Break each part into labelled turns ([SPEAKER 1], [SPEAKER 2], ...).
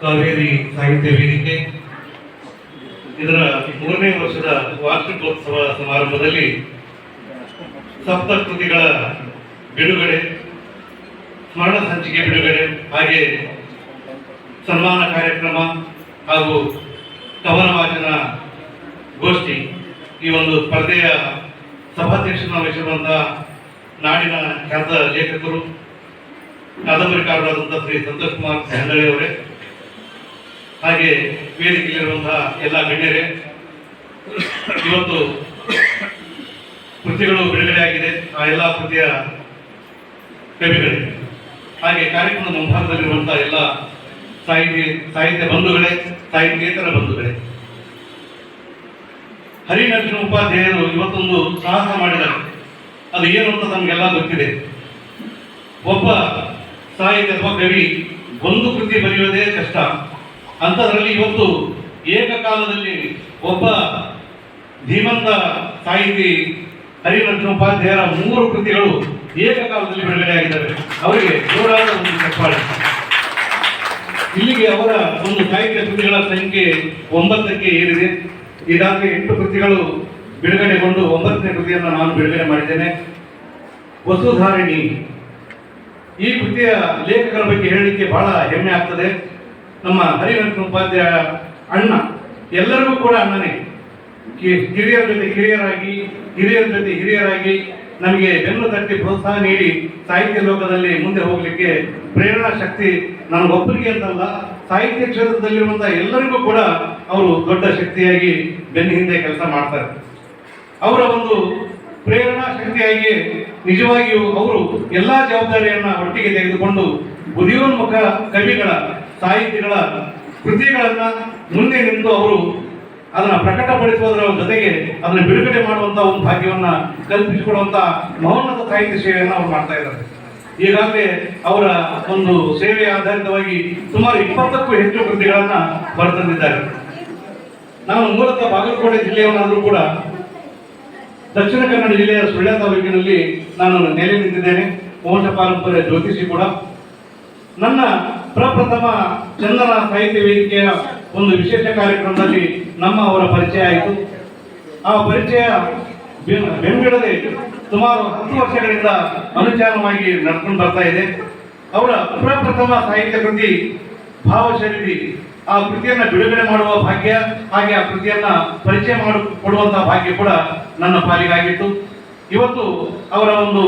[SPEAKER 1] ಕಾವೇರಿ ಸಾಹಿತ್ಯ ವೇದಿಕೆ. ಇದರ ಮೂರನೇ ವರ್ಷದ ವಾರ್ಷಿಕೋತ್ಸವ ಸಮಾರಂಭದಲ್ಲಿ ಸಪ್ತ ಕೃತಿಗಳ ಬಿಡುಗಡೆ, ಸ್ಮರಣ ಸಂಚಿಕೆ ಬಿಡುಗಡೆ, ಹಾಗೆ ಸನ್ಮಾನ ಕಾರ್ಯಕ್ರಮ ಹಾಗೂ ಕವನ ವಾಚನ ಗೋಷ್ಠಿ ಈ ಒಂದು ಸ್ಪರ್ಧೆಯ ಸಭಾಧ್ಯಕ್ಷನ ವಹಿಸಿರುವಂತಹ ನಾಡಿನ ಖ್ಯಾತ ಲೇಖಕರು ಕಾದಂಬರಿಕಾರರಾದಂಥ ಶ್ರೀ ಸಂತೋಷ್ ಕುಮಾರ್ ಅವರೇ. ಹಾಗೆ ವೇದಿಕೆಯಲ್ಲಿರುವಂತಹ ಎಲ್ಲ ಗಣ್ಯರೇ, ಇವತ್ತು ಕೃತಿಗಳು ಬಿಡುಗಡೆ ಆಗಿದೆ. ಆ ಎಲ್ಲ ಕೃತಿಯ ಕವಿಗಳೇ, ಹಾಗೆ ಕಾರ್ಯಕ್ರಮದ ಮುಂಭಾಗದಲ್ಲಿರುವಂತಹ ಎಲ್ಲ ಸಾಹಿತ್ಯ ಸಾಹಿತ್ಯ ಬಂಧುಗಳೇ, ಸಾಹಿತ್ಯೇತರ ಬಂಧುಗಳೇ. ಹರಿನರ್ಜುನ ಉಪಾಧ್ಯಾಯರು ಇವತ್ತೊಂದು ಸಾಹಸ ಮಾಡಿದ್ದಾರೆ. ಅದು ಏನು ಅಂತ ನಮಗೆಲ್ಲ ಗೊತ್ತಿದೆ. ಒಬ್ಬ ಸಾಹಿತ್ಯ ಅಥವಾ ಕವಿ ಒಂದು ಕೃತಿ ಬರೆಯುವುದೇ ಕಷ್ಟ. ಅಂಥದ್ರಲ್ಲಿ ಇವತ್ತು ಏಕಕಾಲದಲ್ಲಿ ಒಬ್ಬ ಧೀಮಂತ ಸಾಹಿತಿ ಹರಿನರಸಿಂಹ ಉಪಾಧ್ಯಾಯರ ಮೂರು ಕೃತಿಗಳು ಏಕಕಾಲದಲ್ಲಿ ಬಿಡುಗಡೆಯಾಗಿದ್ದಾವೆ ಅವರಿಗೆ ಜೋರಾದ ಒಂದು ಚಪ್ಪಾಳೆ. ಇಲ್ಲಿಗೆ ಅವರ ಒಂದು ಸಾಹಿತ್ಯ ಕೃತಿಗಳ ಸಂಖ್ಯೆ ಒಂಬತ್ತಕ್ಕೆ ಏರಿದೆ. ಈಗಾಗಲೇ ಎಂಟು ಕೃತಿಗಳು ಬಿಡುಗಡೆಗೊಂಡು ಒಂಬತ್ತನೇ ಕೃತಿಯನ್ನು ನಾನು ಬಿಡುಗಡೆ ಮಾಡಿದ್ದೇನೆ. ವಸುಧಾರಿಣಿ. ಈ ಕೃತಿಯ ಲೇಖಕರ ಬಗ್ಗೆ ಹೇಳಲಿಕ್ಕೆ ಬಹಳ ಹೆಮ್ಮೆ ಆಗ್ತದೆ. ನಮ್ಮ ಹರಿವಂಕ ಉಪಾಧ್ಯಾಯ ಅಣ್ಣ, ಎಲ್ಲರಿಗೂ ಕೂಡ ಅಣ್ಣನೇ. ಹಿರಿಯರ ಜೊತೆ ಕಿರಿಯರಾಗಿ ಹಿರಿಯರ ಜೊತೆ ಹಿರಿಯರಾಗಿ ನಮಗೆ ಬೆನ್ನು ತಟ್ಟಿ ಪ್ರೋತ್ಸಾಹ ನೀಡಿ ಸಾಹಿತ್ಯ ಲೋಕದಲ್ಲಿ ಮುಂದೆ ಹೋಗಲಿಕ್ಕೆ ಪ್ರೇರಣಾ ಶಕ್ತಿ ನನಗೊಬ್ಬರಿಗೆ ಅಂತಲ್ಲ, ಸಾಹಿತ್ಯ ಕ್ಷೇತ್ರದಲ್ಲಿರುವಂತಹ ಎಲ್ಲರಿಗೂ ಕೂಡ ಅವರು ದೊಡ್ಡ ಶಕ್ತಿಯಾಗಿ ಬೆನ್ನ ಹಿಂದೆ ಕೆಲಸ ಮಾಡ್ತಾರೆ. ಅವರ ಒಂದು ಪ್ರೇರಣಾ ಶಕ್ತಿಯಾಗಿ ನಿಜವಾಗಿಯೂ ಅವರು ಎಲ್ಲ ಜವಾಬ್ದಾರಿಯನ್ನು ಒಟ್ಟಿಗೆ ತೆಗೆದುಕೊಂಡು ಬುದ್ಧಿಯೋನ್ಮುಖ ಕವಿಗಳ ಸಾಹಿತಿಗಳ ಕೃತಿಗಳನ್ನ ಮುಂದೆ ನಿಂತು ಅವರು ಅದನ್ನ ಪ್ರಕಟಪಡಿಸುವುದರ ಜೊತೆಗೆ ಅದನ್ನ ಬಿಡುಗಡೆ ಮಾಡುವಂತ ಒಂದು ಭಾಗ್ಯವನ್ನ ಕಲ್ಪಿಸಿಕೊಡುವಂತ ಮಹೋನ್ನತ ಸಾಹಿತ್ಯ ಸೇವೆಯನ್ನು ಅವರು ಮಾಡ್ತಾ ಇದ್ದಾರೆ. ಈಗಾಗಲೇ ಅವರ ಒಂದು ಸೇವೆ ಆಧಾರಿತವಾಗಿ ಸುಮಾರು ಇಪ್ಪತ್ತಕ್ಕೂ ಹೆಚ್ಚು ಕೃತಿಗಳನ್ನ ಬರೆತಂದಿದ್ದಾರೆ ನಾನು ಮೂಲತಃ ಬಾಗಲಕೋಟೆ ಜಿಲ್ಲೆಯವನಾದರೂ ಕೂಡ ದಕ್ಷಿಣ ಕನ್ನಡ ಜಿಲ್ಲೆಯ ಸುಳ್ಯ ತಾಲೂಕಿನಲ್ಲಿ ನಾನು ನೆಲೆ ನಿಂತಿದ್ದೇನೆ. ವಂಶ ಪಾರಂಪರ್ಯ ಜ್ಯೋತಿಷಿ ಕೂಡ. ನನ್ನ ಪ್ರಪ್ರಥಮ ಚಂದನ ಸಾಹಿತ್ಯ ವೇದಿಕೆಯ ಒಂದು ವಿಶೇಷ ಕಾರ್ಯಕ್ರಮದಲ್ಲಿ ನಮ್ಮ ಅವರ ಪರಿಚಯ ಆಯಿತು. ಆ ಪರಿಚಯ ಬೆಂಬಿಡದೆ ಸುಮಾರು ಹತ್ತು ವರ್ಷಗಳಿಂದ ಅನುಚಾನವಾಗಿ ನಡ್ಕೊಂಡು ಬರ್ತಾ ಇದೆ. ಅವರ ಪ್ರಪ್ರಥಮ ಸಾಹಿತ್ಯ ಕೃತಿ ಭಾವಶೈಲಿ, ಆ ಕೃತಿಯನ್ನ ಬಿಡುಗಡೆ ಮಾಡುವ ಭಾಗ್ಯ, ಹಾಗೆ ಆ ಕೃತಿಯನ್ನ ಪರಿಚಯ ಮಾಡಿ ಕೊಡುವಂತಹ ಭಾಗ್ಯ ಕೂಡ ನನ್ನ ಪಾಲಿಗಾಗಿತ್ತು. ಇವತ್ತು ಅವರ ಒಂದು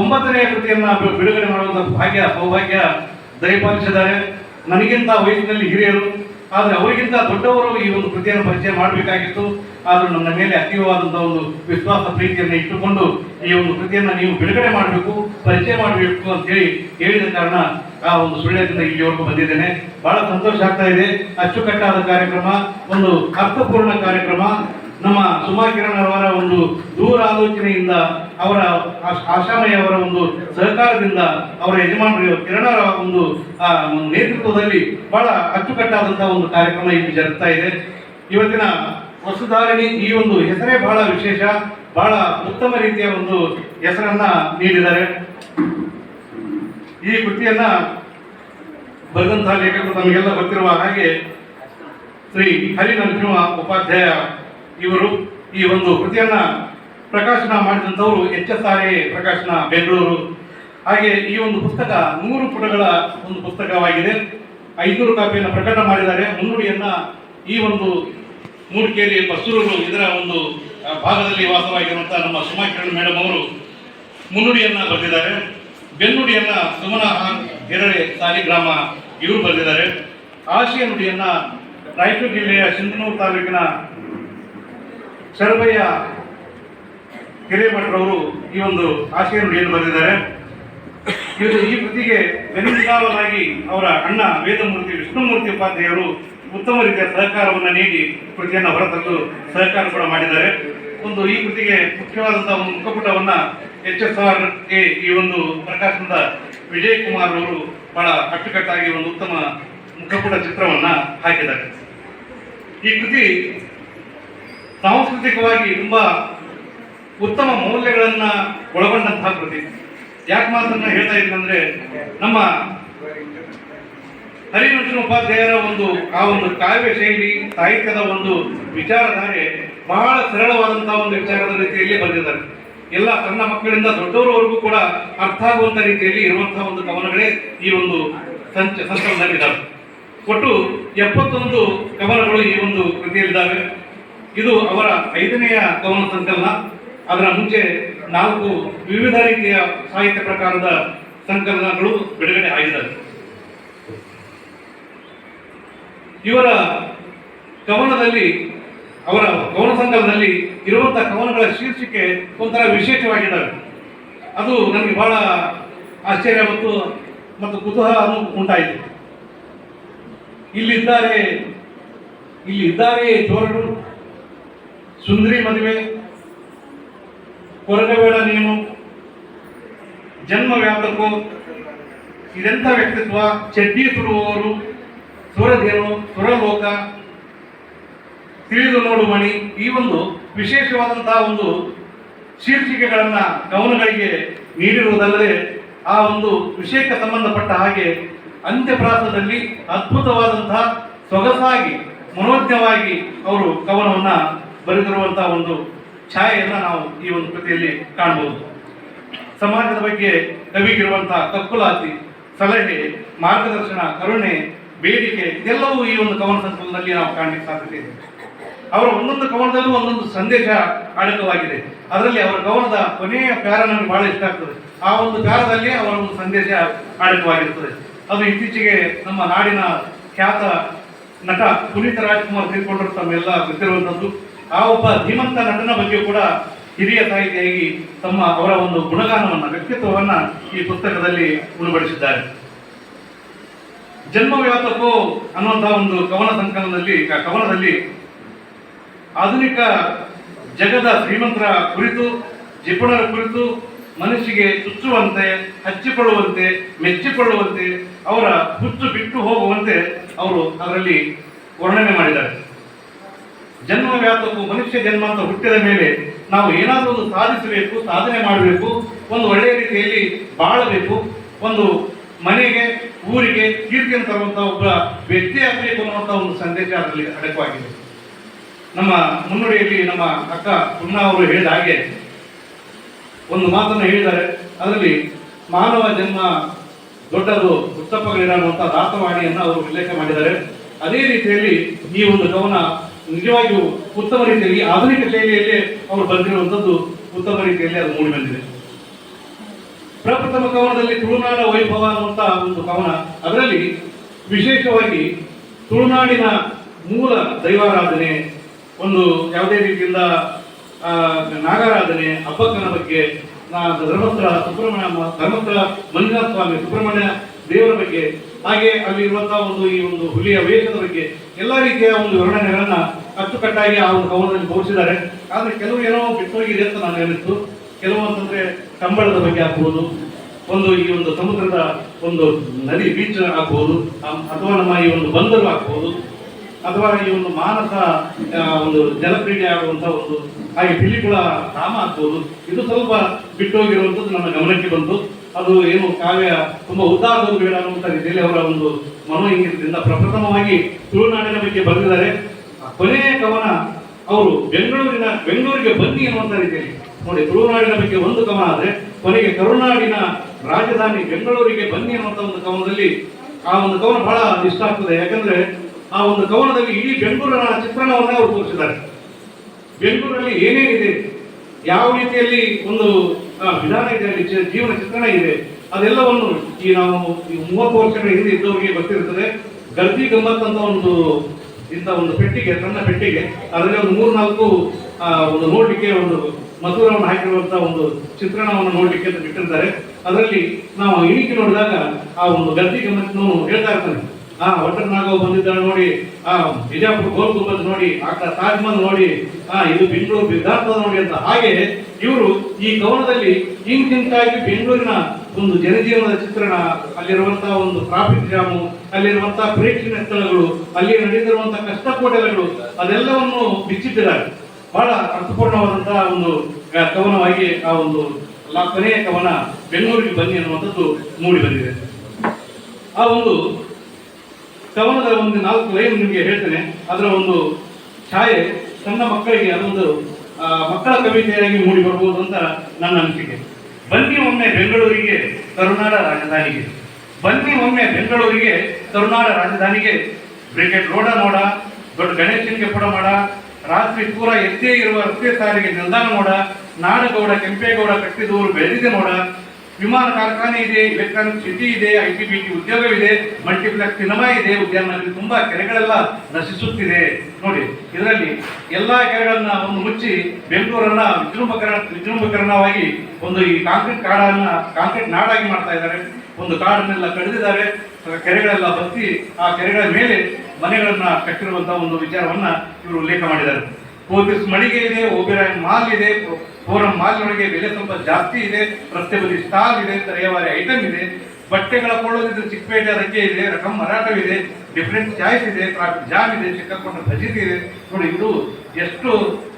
[SPEAKER 1] ಒಂಬತ್ತನೆಯ ಕೃತಿಯನ್ನ ಬಿಡುಗಡೆ ಮಾಡುವಂತಹ ಭಾಗ್ಯ, ಸೌಭಾಗ್ಯ ದಯಪಾಲಿಸಿದ್ದಾರೆ. ನನಗಿಂತ ವಯಸ್ಸಿನಲ್ಲಿ ಹಿರಿಯರು, ಆದರೆ ಅವರಿಗಿಂತ ದೊಡ್ಡವರು ಈ ಒಂದು ಕೃತಿಯನ್ನು ಪರಿಚಯ ಮಾಡಬೇಕಾಗಿತ್ತು. ಆದರೂ ನನ್ನ ಮೇಲೆ ಅತೀವವಾದಂತಹ ಒಂದು ವಿಶ್ವಾಸ ಪ್ರೀತಿಯನ್ನು ಇಟ್ಟುಕೊಂಡು ಈ ಒಂದು ಕೃತಿಯನ್ನು ನೀವು ಬಿಡುಗಡೆ ಮಾಡಬೇಕು, ಪರಿಚಯ ಮಾಡಬೇಕು ಅಂತ ಹೇಳಿ ಹೇಳಿದ ಕಾರಣ ಆ ಒಂದು ಸುಳ್ಯದಿಂದ ಇಲ್ಲಿವರೆಗೂ ಬಂದಿದ್ದೇನೆ. ಬಹಳ ಸಂತೋಷ ಆಗ್ತಾ ಇದೆ. ಅಚ್ಚುಕಟ್ಟಾದ ಕಾರ್ಯಕ್ರಮ, ಒಂದು ಅರ್ಥಪೂರ್ಣ ಕಾರ್ಯಕ್ರಮ. ನಮ್ಮ ಸುಮಾ ಕಿರಣ್ ಅವರ ಒಂದು ದೂರ ಆಲೋಚನೆಯಿಂದ ಅವರ ಆಶ್- ಆಶಾಮಯ ಅವರ ಒಂದು ಸಹಕಾರದಿಂದ ಅವರ ಯಜಮಾನರು ಕಿರಣರ ಒಂದು ನೇತೃತ್ವದಲ್ಲಿ ಬಹಳ ಅಚ್ಚುಕಟ್ಟಾದಂತಹ ಒಂದು ಕಾರ್ಯಕ್ರಮ ಇಲ್ಲಿ ಜರುಗ್ತಾ ಇದೆ. ಇವತ್ತಿನ ವಸುಧಾರಣಿ ಈ ಒಂದು ಹೆಸರೇ ಬಹಳ ವಿಶೇಷ, ಬಹಳ ಉತ್ತಮ ರೀತಿಯ ಒಂದು ಹೆಸರನ್ನ ನೀಡಿದ್ದಾರೆ. ಈ ಕೃತಿಯನ್ನ ಬರೆದಂತಹ ಲೇಖಕರು ನಮಗೆಲ್ಲ ಗೊತ್ತಿರುವ ಹಾಗೆ ಶ್ರೀ ಹರಿನರಸಿಂಹ ಉಪಾಧ್ಯಾಯ ಇವರು ಈ ಒಂದು ಕೃತಿಯನ್ನು ಪ್ರಕಾಶನ ಮಾಡಿದಂಥವರು ಎಚ್ ಎಸ್ ಆರ್ ಎ ಪ್ರಕಾಶನ ಬೆಂಗಳೂರು. ಹಾಗೆ ಈ ಒಂದು ಪುಸ್ತಕ ನೂರು ಪುಟಗಳ ಒಂದು ಪುಸ್ತಕವಾಗಿದೆ. ಐನೂರು ಕಾಪಿಯನ್ನು ಪ್ರಕಟ ಮಾಡಿದ್ದಾರೆ. ಮುನ್ನುಡಿಯನ್ನು ಈ ಒಂದು ಮೂಡಿಕೇರಿ ಬಸ್ಸೂರು ಇದರ ಒಂದು ಭಾಗದಲ್ಲಿ ವಾಸವಾಗಿರುವಂಥ ನಮ್ಮ ಸುಮಾ ಕಿರಣ್ ಮೇಡಮ್ ಅವರು ಮುನ್ನುಡಿಯನ್ನು ಬರೆದಿದ್ದಾರೆ. ಬೆನ್ನುಡಿಯನ್ನು ಸುಮನ ಹೆರಳೆ ಸಾಲಿಗ್ರಾಮ ಇವರು ಬರೆದಿದ್ದಾರೆ. ಆಶಯ ನುಡಿಯನ್ನು ರಾಯಚೂರು ಜಿಲ್ಲೆಯ ಸಿಂಧನೂರು ತಾಲೂಕಿನ ಶರಭಯ್ಯ ಹಿರೇಮಠರವರು ಈ ಒಂದು ಆಶಯವನ್ನು ಏನು ಬರೆದಿದ್ದಾರೆ? ಇದು ಈ ಕೃತಿಗೆ ಬೆನ್ನಿಗಾವಲಾಗಿ ಅವರ ಅಣ್ಣ ವೇದಮೂರ್ತಿ ವಿಷ್ಣುಮೂರ್ತಿ ಉಪಾಧ್ಯಾಯರು ಉತ್ತಮ ರೀತಿಯ ಸಹಕಾರವನ್ನು ನೀಡಿ ಕೃತಿಯನ್ನು ಹೊರತಂದು ಸಹಕಾರ ಕೂಡ ಮಾಡಿದ್ದಾರೆ. ಒಂದು ಈ ಕೃತಿಗೆ ಮುಖ್ಯವಾದಂತಹ ಒಂದು ಮುಖಪುಟವನ್ನ ಎಚ್ ಎಸ್ ಆರ್ ಎ ಈ ಒಂದು ಪ್ರಕಾಶನದ ವಿಜಯ್ ಕುಮಾರ್ ಅವರು ಬಹಳ ಅಚ್ಚುಕಟ್ಟಾಗಿ ಒಂದು ಉತ್ತಮ ಮುಖಪುಟ ಚಿತ್ರವನ್ನ ಹಾಕಿದ್ದಾರೆ. ಈ ಕೃತಿ ಸಾಂಸ್ಕೃತಿಕವಾಗಿ ತುಂಬಾ ಉತ್ತಮ ಮೌಲ್ಯಗಳನ್ನು ಒಳಗೊಂಡಂತಹ ಕೃತಿ. ಯಾಕೆ ಮಾತನ್ನ ಹೇಳ್ತಾ ಇದ್ದಂದ್ರೆ ನಮ್ಮ ಹರಿವಂಶನ ಉಪಾಧ್ಯಾಯರ ಒಂದು, ಆ ಒಂದು ಕಾವ್ಯ ಶೈಲಿ, ಸಾಹಿತ್ಯದ ಒಂದು ವಿಚಾರಧಾರೆ ಬಹಳ ಸರಳವಾದಂತಹ ಒಂದು ವಿಚಾರದ ರೀತಿಯಲ್ಲಿ ಬಂದಿದ್ದಾರೆ. ಎಲ್ಲ ಸಣ್ಣ ಮಕ್ಕಳಿಂದ ದೊಡ್ಡವರವರೆಗೂ ಕೂಡ ಅರ್ಥ ಆಗುವಂತ ರೀತಿಯಲ್ಲಿ ಇರುವಂತಹ ಒಂದು ಕವನಗಳೇ ಈ ಒಂದು ಸಂಚ, ಸಂಕಲನದಲ್ಲಿದ್ದಾವೆ. ಒಟ್ಟು ಎಪ್ಪತ್ತೊಂದು ಕವನಗಳು ಈ ಒಂದು ಕೃತಿಯಲ್ಲಿದ್ದಾವೆ. ಇದು ಅವರ ಐದನೆಯ ಕವನ ಸಂಕಲನ ಅದರ ಮುಂಚೆ ನಾಲ್ಕು ವಿವಿಧ ರೀತಿಯ ಸಾಹಿತ್ಯ ಪ್ರಕಾರದ ಸಂಕಲನಗಳು ಬಿಡುಗಡೆ ಆಗಿದ್ದಾವೆ ಇವರ ಕವನದಲ್ಲಿ, ಅವರ ಕವನ ಸಂಕಲನದಲ್ಲಿ ಇರುವಂತಹ ಕವನಗಳ ಶೀರ್ಷಿಕೆ ಒಂಥರ ವಿಶೇಷವಾಗಿದ್ದಾವೆ. ಅದು ನನಗೆ ಬಹಳ ಆಶ್ಚರ್ಯ ಮತ್ತು ಮತ್ತು ಕುತೂಹಲ ಉಂಟಾಯಿತು. ಇಲ್ಲಿದ್ದಾರೆ ಇಲ್ಲಿ ಇದ್ದಾರೆ ಚೋರರು? ಸುಂದರಿ ಮದುವೆ, ಕೊರಗಬೇಡ ನೀನು ಜನ್ಮ ವ್ಯಾಪಕೋ ಇದೆಂಥ ವ್ಯಕ್ತಿತ್ವ, ಚಡ್ಡಿ ಸುಡುವವರು ಸುರಧೇನು ಸುರಲೋಕ ತಿಳಿದು ನೋಡು ಮಣಿ. ಈ ಒಂದು ವಿಶೇಷವಾದಂತಹ ಒಂದು ಶೀರ್ಷಿಕೆಗಳನ್ನು ಕವನಗಳಿಗೆ ನೀಡಿರುವುದಲ್ಲದೆ ಆ ಒಂದು ವಿಷಯಕ್ಕೆ ಸಂಬಂಧಪಟ್ಟ ಹಾಗೆ ಅಂತ್ಯಪ್ರಾಸದಲ್ಲಿ ಅದ್ಭುತವಾದಂತಹ ಸೊಗಸಾಗಿ, ಮನೋಜ್ಞವಾಗಿ ಅವರು ಕವನವನ್ನ ಬರೆದಿರುವಂತಹ ಒಂದು ಛಾಯೆಯನ್ನು ನಾವು ಈ ಒಂದು ಕೃತಿಯಲ್ಲಿ ಕಾಣಬಹುದು. ಸಮಾಜದ ಬಗ್ಗೆ ಕವಿಗಿರುವಂತಹ ಕಕ್ಕುಲಾತಿ, ಸಲಹೆ, ಮಾರ್ಗದರ್ಶನ, ಕರುಣೆ, ಬೇಡಿಕೆ ಇದೆಲ್ಲವೂ ಈ ಒಂದು ಕವನ ಸಂಕಲನದಲ್ಲಿ ನಾವು ಕಾಣಲಿಕ್ಕೆ ಸಾಧ್ಯತೆ ಇದೆ. ಅವರ ಒಂದೊಂದು ಕವನದಲ್ಲೂ ಒಂದೊಂದು ಸಂದೇಶ ಅಡಕವಾಗಿದೆ ಅದರಲ್ಲಿ ಅವರ ಕವನದ ಕೊನೆಯ ಪ್ಯಾರ ನನಗೆ ಬಹಳ ಇಷ್ಟ ಆಗ್ತದೆ. ಆ ಒಂದು ಪ್ಯಾರದಲ್ಲಿ ಅವರ ಒಂದು ಸಂದೇಶ ಅಡಕವಾಗಿರ್ತದೆ ಅದು ಇತ್ತೀಚೆಗೆ ನಮ್ಮ ನಾಡಿನ ಖ್ಯಾತ ನಟ ಪುನೀತ್ ರಾಜ್ಕುಮಾರ್ ತೀರ್ಕೊಂಡ್ರು ತಮ್ಮೆಲ್ಲ ಗೊತ್ತಿರುವಂಥದ್ದು ಆ ಒಬ್ಬ ಧೀಮಂತ ನಟನ ಬಗ್ಗೆ ಕೂಡ ಹಿರಿಯ ಸಾಹಿತಿಯಾಗಿ ತಮ್ಮ ಅವರ ಒಂದು ಗುಣಗಾನವನ್ನ, ವ್ಯಕ್ತಿತ್ವವನ್ನ ಈ ಪುಸ್ತಕದಲ್ಲಿ ಉಣಬಡಿಸಿದ್ದಾರೆ ಜನ್ಮ ವ್ಯಾಪಕೋ ಅನ್ನುವಂತಹ ಒಂದು ಕವನ ಸಂಕಲನದಲ್ಲಿ ಕವನದಲ್ಲಿ ಆಧುನಿಕ ಜಗದ ಶ್ರೀಮಂತರ ಕುರಿತು ಜಿಪುಣರ ಕುರಿತು, ಮನಸ್ಸಿಗೆ ಚುಚ್ಚುವಂತೆ, ಹಚ್ಚಿಕೊಳ್ಳುವಂತೆ, ಮೆಚ್ಚಿಕೊಳ್ಳುವಂತೆ, ಅವರ ಹುಚ್ಚು ಬಿಟ್ಟು ಹೋಗುವಂತೆ ಅವರು ಅದರಲ್ಲಿ ವರ್ಣನೆ ಮಾಡಿದ್ದಾರೆ. ಜನ್ಮ ವ್ಯಾಪಕವು ಮನುಷ್ಯ ಜನ್ಮ ಅಂತ ಹುಟ್ಟಿದ ಮೇಲೆ ನಾವು ಏನಾದರೂ ಒಂದು ಸಾಧಿಸಬೇಕು, ಸಾಧನೆ ಮಾಡಬೇಕು, ಒಂದು ಒಳ್ಳೆಯ ರೀತಿಯಲ್ಲಿ ಬಾಳಬೇಕು, ಒಂದು ಮನೆಗೆ, ಊರಿಗೆ ಕೀರ್ತಿಯನ್ನು ತರುವಂತಹ ಒಬ್ಬ ವ್ಯಕ್ತಿ ಆಗಬೇಕು ಅನ್ನುವಂತ ಒಂದು ಸಂದೇಶ ಅದರಲ್ಲಿ ಅಡಕವಾಗಿದೆ. ನಮ್ಮ ಮುನ್ನುಡಿಯಲ್ಲಿ ನಮ್ಮ ಅಕ್ಕ ಪುಣ್ಣ ಅವರು ಹೇಳಿದ ಹಾಗೆ ಒಂದು ಮಾತನ್ನು ಹೇಳಿದ್ದಾರೆ. ಅದರಲ್ಲಿ ಮಾನವ ಜನ್ಮ ದೊಡ್ಡದು ಉತ್ತಪ್ಪಗಳಿರುವಂತಹ ದಾಸವಾಣಿಯನ್ನು ಅವರು ಉಲ್ಲೇಖ ಮಾಡಿದ್ದಾರೆ. ಅದೇ ರೀತಿಯಲ್ಲಿ ಈ ಒಂದು ಕವನ ನಿಜವಾಗಿಯೂ ಉತ್ತಮ ರೀತಿಯಲ್ಲಿ ಆಧುನಿಕ ಶೈಲಿಯಲ್ಲಿ ಅವರು ಬರೆದಿರುವಂಥದ್ದು ಉತ್ತಮ ರೀತಿಯಲ್ಲಿ ಅದು ಮೂಡಿ ಬಂದಿದೆ. ಪ್ರಪ್ರಥಮ ಕವನದಲ್ಲಿ ತುಳುನಾಡ ವೈಭವ ಅನ್ನುವಂತಹ ಒಂದು ಕವನ. ಅದರಲ್ಲಿ ವಿಶೇಷವಾಗಿ ತುಳುನಾಡಿನ ಮೂಲ ದೈವಾರಾಧನೆ, ಒಂದು ಯಾವುದೇ ರೀತಿಯಿಂದ ನಾಗಾರಾಧನೆ ಹಬ್ಬಕ್ಕನ ಬಗ್ಗೆ ಧರ್ಮಸ್ಥಳ ಸುಬ್ರಹ್ಮಣ್ಯ, ಧರ್ಮಸ್ಥಳ ಮಂಜುನಾಥ ಸ್ವಾಮಿ ಸುಬ್ರಹ್ಮಣ್ಯ ದೇವರ ಬಗ್ಗೆ ಹಾಗೆ ಅಲ್ಲಿರುವಂತಹ ಒಂದು ಈ ಒಂದು ಹುಲಿಯ ವೇಷದ ಬಗ್ಗೆ ಎಲ್ಲ ರೀತಿಯ ಒಂದು ವಿವರಣೆಗಳನ್ನ ಅಚ್ಚುಕಟ್ಟಾಗಿ ಆ ಒಂದು ಕವನದಲ್ಲಿ ತೋರಿಸಿದ್ದಾರೆ ಆದ್ರೆ ಕೆಲವು ಏನೋ ಬಿಟ್ಟೋಗಿದೆ ಅಂತ ನಾನು ಹೇಳಿತ್ತು ಕೆಲವು ಅಂತಂದ್ರೆ ಕಂಬಳದ ಬಗ್ಗೆ ಆಗ್ಬೋದು, ಒಂದು ಈ ಒಂದು ಸಮುದ್ರದ ಒಂದು ನದಿ ಬೀಚ್ ಆಗ್ಬೋದು ಅಥವಾ ನಮ್ಮ ಈ ಒಂದು ಬಂದರು ಆಗ್ಬಹುದು ಅಥವಾ ಈ ಒಂದು ಮಾನಸ ಒಂದು ಜಲಕ್ರೀಡೆ ಆಗುವಂತಹ ಒಂದು, ಹಾಗೆ ಪಿಲಿಕುಳ ರಾಮ ಆಗ್ಬೋದು. ಇದು ಸ್ವಲ್ಪ ಬಿಟ್ಟೋಗಿರುವಂಥದ್ದು ನಮ್ಮ ಗಮನಕ್ಕೆ ಬಂತು. ಅದು ಏನು ಕಾವ್ಯ ತುಂಬಾ ಉದ್ದಾರದವರು ಬೇಡ ಅನ್ನುವಂಥ ರೀತಿಯಲ್ಲಿ ಅವರ ಒಂದು ಮನೋಹಿಂಗಿತದಿಂದ ಪ್ರಪ್ರಥಮವಾಗಿ ತುಳುನಾಡಿನ ಬಗ್ಗೆ ಬರೆದಿದ್ದಾರೆ. ಕೊನೆಯ ಕವನ ಅವರು ಬೆಂಗಳೂರಿನ, ಬೆಂಗಳೂರಿಗೆ ಬನ್ನಿ ಅನ್ನುವಂಥ ರೀತಿಯಲ್ಲಿ. ನೋಡಿ, ತುಳುನಾಡಿನ ಬಗ್ಗೆ ಒಂದು ಕವನ ಆದ್ರೆ ಕೊನೆಗೆ ಕರುನಾಡಿನ ರಾಜಧಾನಿ ಬೆಂಗಳೂರಿಗೆ ಬನ್ನಿ ಅನ್ನುವಂಥ ಒಂದು ಕವನದಲ್ಲಿ ಆ ಒಂದು ಕವನ ಬಹಳ ಇಷ್ಟ ಆಗ್ತದೆ. ಯಾಕಂದ್ರೆ ಆ ಒಂದು ಕವನದಲ್ಲಿ ಇಡೀ ಬೆಂಗಳೂರಿನ ಚಿತ್ರಣವನ್ನೇ ಅವರು ತೋರಿಸಿದ್ದಾರೆ. ಬೆಂಗಳೂರಲ್ಲಿ ಏನೇನಿದೆ? ಯಾವ ರೀತಿಯಲ್ಲಿ ಒಂದು ವಿಧಾನ ಇದೆ ಅಲ್ಲಿ ಜೀವನ ಚಿತ್ರಣ ಇದೆ. ಅದೆಲ್ಲವನ್ನು ಈ ನಾವು ಈ ಮೂವತ್ತು ವರ್ಷಗಳ ಹಿಂದೆ ಇದ್ದವರಿಗೆ ಗೊತ್ತಿರುತ್ತದೆ. ಗರ್ದಿ ಗಮ್ಮತ್ ಅಂತ ಒಂದು ಇಂಥ ಒಂದು ಪೆಟ್ಟಿಗೆ, ಸಣ್ಣ ಪೆಟ್ಟಿಗೆ. ಅದರಲ್ಲಿ ಒಂದು ಮೂರ್ನಾಲ್ಕು ನಾಲ್ಕು ಒಂದು ನೋಡಲಿಕ್ಕೆ ಒಂದು ಮಸೂರವನ್ನು ಹಾಕಿರುವಂತಹ ಒಂದು ಚಿತ್ರಣವನ್ನು ನೋಡಲಿಕ್ಕೆ ಅಂತ ಬಿಟ್ಟಿರ್ತಾರೆ. ಅದರಲ್ಲಿ ನಾವು ಇಣಿಕೆ ನೋಡಿದಾಗ ಆ ಒಂದು ಗರ್ದಿ ಗಮ್ಮತ್ನವನು ಹೇಳ್ತಾ ಇರ್ತಾನೆ. ಆ ಒಟ್ಟರ್ ನಾಗವ್ ಬಂದಿದ್ದಾಳೆ ನೋಡಿ, ಆ ಬಿಜಾಪುರ ಗೋಲ್ ಗುಂಬಜ್ ನೋಡಿ, ಆ ತಾಜ್ ಮಹಲ್ ನೋಡಿ, ಆ ಇದು ಬೆಂಗಳೂರು ಬಿದ್ದಾರ್ಥ ನೋಡಿ ಅಂತ. ಹಾಗೆ ಇವರು ಈ ಕವನದಲ್ಲಿ ಇಂತಿಂತಾಗಿ ಬೆಂಗಳೂರಿನ ಒಂದು ಜನಜೀವನದ ಚಿತ್ರಣ, ಅಲ್ಲಿರುವಂತಹ ಒಂದು ಟ್ರಾಫಿಕ್ ಜಾಮು ಅಲ್ಲಿರುವಂತಹ ಪ್ರೇಕ್ಷಣೀಯ ಸ್ಥಳಗಳು, ಅಲ್ಲಿ ನಡೆದಿರುವಂತಹ ಕಷ್ಟಕೋಟೆಗಳು ಅದೆಲ್ಲವನ್ನು ಬಿಚ್ಚಿಟ್ಟಿದ್ದಾರೆ. ಬಹಳ ಅರ್ಥಪೂರ್ಣವಾದಂತಹ ಒಂದು ಕವನವಾಗಿ ಆ ಒಂದು ಕೊನೆಯ ಕವನ ಬೆಂಗಳೂರಿಗೆ ಬನ್ನಿ ಅನ್ನುವಂಥದ್ದು ಮೂಡಿ ಬಂದಿದೆ. ಆ ಒಂದು ಕವನದ ಒಂದು ನಾಲ್ಕು ಲೈನ್ ನಿಮಗೆ ಹೇಳ್ತೇನೆ. ಅದರ ಒಂದು ಛಾಯೆ ಸಣ್ಣ ಮಕ್ಕಳಿಗೆ ಅದೊಂದು ಮಕ್ಕಳ ಕವಿತೆಯಾಗಿ ಮೂಡಿ ಬರಬಹುದು ಅಂತ ನನ್ನ ಅನಿಸಿಕೆ. ಬನ್ನಿ ಒಮ್ಮೆ ಬೆಂಗಳೂರಿಗೆ, ಕರುನಾಡ ರಾಜಧಾನಿಗೆ. ಬನ್ನಿ ಒಮ್ಮೆ ಬೆಂಗಳೂರಿಗೆ, ಕರುನಾಡ ರಾಜಧಾನಿಗೆ. ಬ್ರಿಗೇಡ್ ರೋಡ ನೋಡ, ದೊಡ್ಡ ಗಣೇಶನಿಗೆ ಪುಡ ಮಾಡ, ರಾತ್ರಿ ಪೂರ ಎದ್ದೇ ಇರುವ ರಸ್ತೆ ಸಾರಿಗೆ ನಿಲ್ದಾಣ ನೋಡ, ನಾಡಗೌಡ, ಕೆಂಪೇಗೌಡ ಕಟ್ಟಿದವರು ಬೆಳೆದಿದೆ ನೋಡ ವಿಮಾನ ಕಾರ್ಖಾನೆ ಇದೆ ಎಲೆಕ್ಟ್ರಾನಿಕ್ ಸಿಟಿ ಇದೆ, ಐ ಟಿ ಬಿ ಟಿ ಉದ್ಯೋಗವಿದೆ ಮಲ್ಟಿಪ್ಲೆಕ್ಸ್ ಸಿನಿಮಾ ಇದೆ ಉದ್ಯಾನದಲ್ಲಿ ತುಂಬಾ ಕೆರೆಗಳೆಲ್ಲ ನಶಿಸುತ್ತಿದೆ. ನೋಡಿ, ಇದರಲ್ಲಿ ಎಲ್ಲಾ ಕೆರೆಗಳನ್ನ ಒಂದು ಮುಚ್ಚಿ ಬೆಂಗಳೂರನ್ನ ವಿಜೃಂಭಕರಣ ವಿಜೃಂಭಕರಣವಾಗಿ ಒಂದು ಈ ಕಾಂಕ್ರೀಟ್ ಕಾಡನ್ನ, ಕಾಂಕ್ರೀಟ್ ನಾಡಾಗಿ ಮಾಡ್ತಾ ಇದ್ದಾರೆ. ಒಂದು ಕಾಡನ್ನೆಲ್ಲ ಕಡಿದಿದ್ದಾರೆ. ಕೆರೆಗಳೆಲ್ಲ ಬತ್ತಿ ಆ ಕೆರೆಗಳ ಮೇಲೆ ಮನೆಗಳನ್ನ ಕಟ್ಟಿರುವಂತಹ ಒಂದು ವಿಚಾರವನ್ನ ಇವರು ಉಲ್ಲೇಖ ಮಾಡಿದ್ದಾರೆ. ಪೊಲೀಸ್ ಮಳಿಗೆ ಇದೆ ಓಬೆರಾಯ್ ಮಾಲ್ ಇದೆ ಫೋರಂ ಮಾಲ್ನೊಳಗೆ ಬೆಲೆ ಸ್ವಲ್ಪ ಜಾಸ್ತಿ ಇದೆ, ರಸ್ತೆ ಬದಿ ಸ್ಟಾಲ್ ಇದೆ ತರಹೇವಾರಿ ಐಟಮ್ ಇದೆ, ಬಟ್ಟೆಗಳ ಕೊಳ್ಳೋದಿದ್ದು ಚಿಕ್ಕಪೇಟೆ ರಜೆ ಇದೆ ರಕಮ್ ಮರಾಠವಿದೆ ಡಿಫ್ರೆಂಟ್ ಚಾಯ್ಸ್ ಇದೆ, ಟ್ರಾಫಿಕ್ ಜಾಮ್ ಇದೆ ಚಿಕ್ಕಕೊಂಡ ಭಜಿತಿ ಇದೆ. ನೋಡಿ ಇದು ಎಷ್ಟು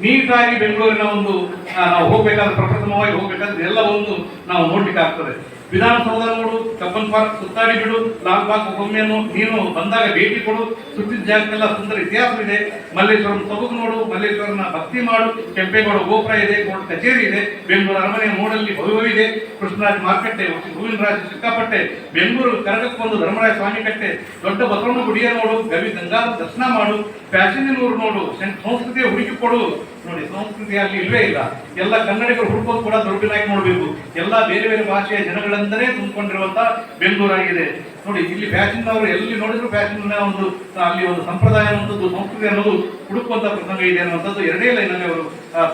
[SPEAKER 1] ನೀಟಾಗಿ ಬೆಂಗಳೂರಿನ ಒಂದು ನಾವು ಹೋಗ್ಬೇಕಾದ್ರೆ ಪ್ರಪ್ರಥಮವಾಗಿ ಹೋಗ್ಬೇಕಾದ್ರೆ ಎಲ್ಲ ಒಂದು ನಾವು ನೋಡ್ಲಿಕ್ಕೆ ಆಗ್ತದೆ. ವಿಧಾನಸೌಧ ನೋಡು, ಕಬ್ಬನ್ ಪಾರ್ಕ್ ಸುತ್ತಾಡಿ ಬಿಡು, ಲಾಲ್ ಬಾಗ್ ಒಮ್ಮೆಯನ್ನು ನೀನು ಬಂದಾಗ ಭೇಟಿ ಕೊಡು, ಸುತ್ತಿದ ಜಾಗಕ್ಕೆಲ್ಲ ಸುಂದರ ಇದೆ ಮಲ್ಲೇಶ್ವರಂ ಸೊಬಗು ನೋಡು, ಮಲ್ಲೇಶ್ವರನ ಭಕ್ತಿ ಮಾಡು, ಕೆಂಪೇಗೌಡ ಗೋಪುರ ಇದೆ ಕೋರ್ಟ್ ಕಚೇರಿ ಇದೆ, ಬೆಂಗಳೂರು ಅರಮನೆ ನೋಡಲ್ಲಿ ಇದೆ ಕೃಷ್ಣರಾಜ್ ಮಾರ್ಕಟ್ಟೆ ಹೂವಿನ ರಾಜ ಸಿಕ್ಕಾಪಟ್ಟೆ, ಬೆಂಗಳೂರು ಕರಗಕ್ಕೊಂದು ಧರ್ಮರಾಯ ಸ್ವಾಮಿ ಕಟ್ಟೆ, ದೊಡ್ಡ ಬಸವಣ್ಣ ಗುಡಿಯ ನೋಡು, ಗವಿ ಗಂಗಾ ದರ್ಶನ ಮಾಡು ಫ್ಯಾಷನಿನೂರು ನೋಡು ಸಂ- ಸಂಸ್ಕೃತಿಯ ಹುಡುಕಿ ಕೊಡು. ನೋಡಿ, ಸಂಸ್ಕೃತಿ ಅಲ್ಲಿ ಇಲ್ವೇ ಇಲ್ಲ. ಎಲ್ಲ ಕನ್ನಡಿಗರು ಹುಡುಕೋದು ಕೂಡ ದುರ್ಬಿನಾಗಿ ನೋಡಬೇಕು. ಎಲ್ಲ ಬೇರೆ ಬೇರೆ ಭಾಷೆಯ ಜನಗಳಂದನೇ ತುಂಬಿಕೊಂಡಿರುವಂತಹ ಬೆಂಗಳೂರಾಗಿದೆ. ನೋಡಿ, ಇಲ್ಲಿ ಫ್ಯಾಷನ್ ಅವರು ಎಲ್ಲಿ ನೋಡಿದ್ರು ಫ್ಯಾಷನ್ ಒಂದು, ಅಲ್ಲಿ ಒಂದು ಸಂಪ್ರದಾಯ ಅನ್ನೋದು ಸಂಸ್ಕೃತಿ ಅನ್ನೋದು ಹುಡುಕುವಂತ ಪ್ರಸಂಗ ಇದೆ ಅನ್ನುವಂಥದ್ದು ಎರಡೇ ಲೈನಲ್ಲಿ ಅವರು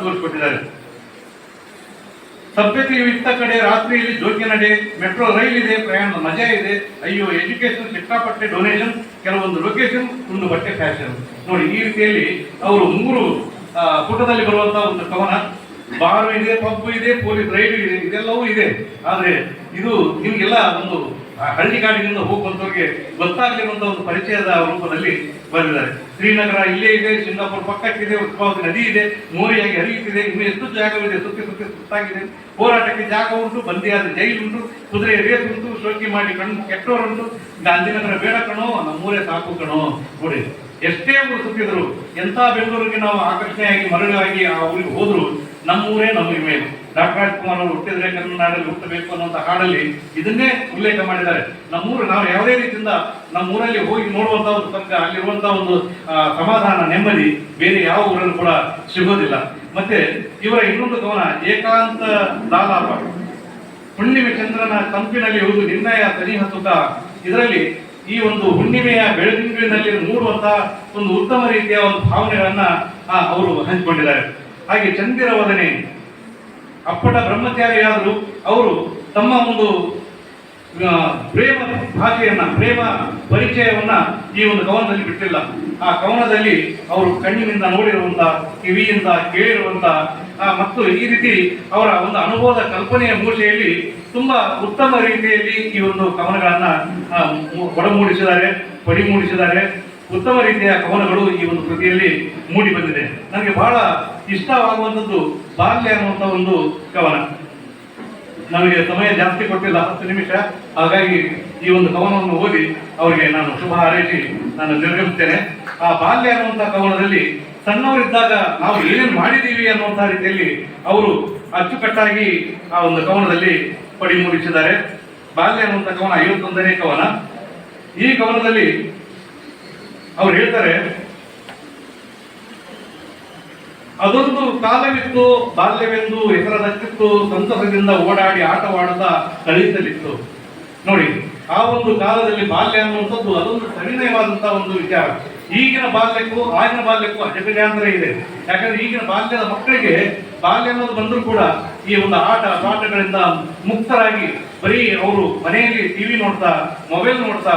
[SPEAKER 1] ತೋರಿಸಿಕೊಟ್ಟಿದ್ದಾರೆ. ಸಭ್ಯತೆಯು ಇತ್ತ ಕಡೆ ರಾತ್ರಿಯಲ್ಲಿ ಜೋಗ್ಯ ನಡೆ, ಮೆಟ್ರೋ ರೈಲ್ ಇದೆ, ಪ್ರಯಾಣದ ಮಜಾ ಇದೆ, ಅಯ್ಯೋ ಎಜುಕೇಶನ್ ಸಿಕ್ಕಾಪಟ್ಟೆ ಡೊನೇಷನ್, ಕೆಲವೊಂದು ಲೊಕೇಶನ್ ಒಂದು ಬಟ್ಟೆ ಫ್ಯಾಷನ್. ನೋಡಿ, ಈ ರೀತಿಯಲ್ಲಿ ಅವರು ಮೂರು ಪುಟದಲ್ಲಿ ಬರುವಂತ ಒಂದು ಕವನ ಬಾರು ಇದೆ ಪಬ್ ಇದೆ, ಪೊಲೀಸ್ ರೈಲು ಇದೆ, ಇದೆಲ್ಲವೂ ಇದೆ. ಆದ್ರೆ ಇದು ನಿಮ್ಗೆಲ್ಲ ಒಂದು ಹಳ್ಳಿ ಹಳ್ಳಿಗಾಡಿನಿಂದ ಹೋಗುವಂತವ್ರಿಗೆ ಗೊತ್ತಾಗಲಿರುವಂತಹ ಒಂದು ಪರಿಚಯದ ರೂಪದಲ್ಲಿ ಬಂದಿದ್ದಾರೆ ಶ್ರೀನಗರ ಇಲ್ಲೇ ಇದೆ, ಸಿಂಗಾಪುರ್ ಪಕ್ಕಕ್ಕಿದೆ, ಉತ್ಪಾದ ನದಿ ಇದೆ, ಮೋರಿಯಾಗಿ ಹರಿಯುತ್ತಿದೆ, ಇನ್ನು ಎಷ್ಟು ಜಾಗವಿದೆ, ಸುತ್ತಿ ಸುತ್ತಿ ಸುತ್ತಾಗಿದೆ. ಹೋರಾಟಕ್ಕೆ ಜಾಗ ಉಂಟು ಬಂದಿಯಾದ ಜೈಲು ಉಂಟು, ಕುದುರೆ ರೇಸ್ ಉಂಟು, ಶೋಕಿ ಮಾಡಿ ಕಣ್ಣು ಕೆಟ್ಟವರುಂಟು ಗಾಂಧಿನಗರ ಬೇಡ ಕಣೋ, ನಮ್ಮೂರೇ ಸಾಕು ಕಣೋ ನೋಡಿ ಎಷ್ಟೇ ಊರು ಎಂತ ಬೆಂಗಳೂರಿಗೆ ನಾವು ಆಕರ್ಷಣೆಯಾಗಿ ಮರಳಾಗಿ ಆ ಊರಿಗೆ ಹೋದ್ರು ನಮ್ಮೂರೇ ನಮ್ಮ ಮೇಲೆ. ಡಾಕ್ಟರ್ ರಾಜ್ಕುಮಾರ್ ಅವರು ಹುಟ್ಟಿದ್ರೆ ಕನ್ನಡಲ್ಲಿ ಹುಟ್ಟಬೇಕು ಅನ್ನುವಂಥ ಹಾಡಲ್ಲಿ ಇದನ್ನೇ ಉಲ್ಲೇಖ ಮಾಡಿದ್ದಾರೆ. ನಮ್ಮೂರು ನಾವು ಯಾವುದೇ ರೀತಿಯಿಂದ ನಮ್ಮೂರಲ್ಲಿ ಹೋಗಿ ನೋಡುವಂತ ಒಂದು ತಕ್ಕ ಅಲ್ಲಿರುವಂತಹ ಒಂದು ಸಮಾಧಾನ, ನೆಮ್ಮದಿ ಬೇರೆ ಯಾವ ಊರಲ್ಲೂ ಕೂಡ ಸಿಗೋದಿಲ್ಲ. ಮತ್ತೆ ಇವರ ಇನ್ನೊಂದು ಕವನ ಏಕಾಂತ ಲಾಲಾಪ ಹುಣ್ಣಿಮೆ ಚಂದ್ರನ ತಂಪಿನಲ್ಲಿ ಇರುವುದು ನಿರ್ಣಯ ಸುಖ. ಇದರಲ್ಲಿ ಈ ಒಂದು ಹುಣ್ಣಿಮೆಯ ಬೆಳದಿಂಗಳಿನಲ್ಲಿ ಮೂಡುವಂತಹ ಒಂದು ಉತ್ತಮ ರೀತಿಯ ಒಂದು ಭಾವನೆಗಳನ್ನ ಅವರು ಹಂಚಿಕೊಂಡಿದ್ದಾರೆ. ಹಾಗೆ ಚಂದಿರ ವದನೆ ಅಪ್ಪಟ ಬ್ರಹ್ಮಚಾರಿಯಾದರೂ ಅವರು ತಮ್ಮ ಒಂದು ಪ್ರೇಮ ಭಾಷೆಯನ್ನ, ಪ್ರೇಮ ಪರಿಚಯವನ್ನ ಈ ಒಂದು ಕವನದಲ್ಲಿ ಬಿಟ್ಟಿಲ್ಲ. ಆ ಕವನದಲ್ಲಿ ಅವರು ಕಣ್ಣಿನಿಂದ ನೋಡಿರುವಂತ, ಕಿವಿಯಿಂದ ಕೇಳಿರುವಂತ ಮತ್ತು ಈ ರೀತಿ ಅವರ ಒಂದು ಅನುಭವದ ಕಲ್ಪನೆಯ ಮೂಲೆಯಲ್ಲಿ ತುಂಬಾ ಉತ್ತಮ ರೀತಿಯಲ್ಲಿ ಈ ಒಂದು ಕವನಗಳನ್ನ ಒಡಮೂಡಿಸಿದ್ದಾರೆ ಪಡಿ ಮೂಡಿಸಿದ್ದಾರೆ ಉತ್ತಮ ರೀತಿಯ ಕವನಗಳು ಈ ಒಂದು ಕೃತಿಯಲ್ಲಿ ಮೂಡಿ ಬಂದಿದೆ. ನನಗೆ ಬಹಳ ಇಷ್ಟವಾಗುವಂಥದ್ದು ಬಾಲ್ಯ ಅನ್ನುವಂಥ ಒಂದು ಕವನ. ನಮಗೆ ಸಮಯ ಜಾಸ್ತಿ ಕೊಟ್ಟಿಲ್ಲ, ಹತ್ತು ನಿಮಿಷ. ಹಾಗಾಗಿ ಈ ಒಂದು ಕವನವನ್ನು ಓದಿ ಅವರಿಗೆ ನಾನು ಶುಭ ಹಾರೈಸಿ ನಾನು ನಿರ್ಗಮಿಸ್ತೇನೆ. ಆ ಬಾಲ್ಯ ಅನ್ನುವಂಥ ಕವನದಲ್ಲಿ ಸಣ್ಣವರಿದ್ದಾಗ ನಾವು ಏನೇನು ಮಾಡಿದ್ದೀವಿ ಅನ್ನುವಂತಹ ರೀತಿಯಲ್ಲಿ ಅವರು ಅಚ್ಚುಕಟ್ಟಾಗಿ ಆ ಒಂದು ಕವನದಲ್ಲಿ ಪಡಿ ಮೂಡಿಸಿದ್ದಾರೆ. ಬಾಲ್ಯ ಅನ್ನುವಂಥ ಕವನ ಐವತ್ತೊಂದನೇ ಕವನ. ಈ ಕವನದಲ್ಲಿ ಅವ್ರು ಹೇಳ್ತಾರೆ, ಅದೊಂದು ಕಾಲವಿತ್ತು, ಬಾಲ್ಯವೆಂದು, ಹೆಸರದಕ್ಕಿತ್ತು, ಸಂತಸದಿಂದ ಓಡಾಡಿ ಆಟವಾಡದ ಕಳೆಯುತ್ತಲಿತ್ತು ನೋಡಿ, ಆ ಒಂದು ಕಾಲದಲ್ಲಿ ಬಾಲ್ಯ ಅನ್ನುವಂಥದ್ದು ಅದೊಂದು ಸವಿನಯವಾದಂತಹ ಒಂದು ವಿಚಾರ. ಈಗಿನ ಬಾಲ್ಯಕ್ಕೂ, ಆಗಿನ ಬಾಲ್ಯಕ್ಕೂ ಅಜಗಜಾಂತರ ಇದೆ. ಯಾಕಂದ್ರೆ ಈಗಿನ ಬಾಲ್ಯದ ಮಕ್ಕಳಿಗೆ ಬಾಲ್ಯ ಅನ್ನೋದು ಬಂದರೂ ಕೂಡ ಈ ಒಂದು ಆಟ, ಪಾಠಗಳಿಂದ ಮುಕ್ತರಾಗಿ ಬರೀ ಅವರು ಮನೆಯಲ್ಲಿ ಟಿವಿ ನೋಡ್ತಾ ಮೊಬೈಲ್ ನೋಡ್ತಾ,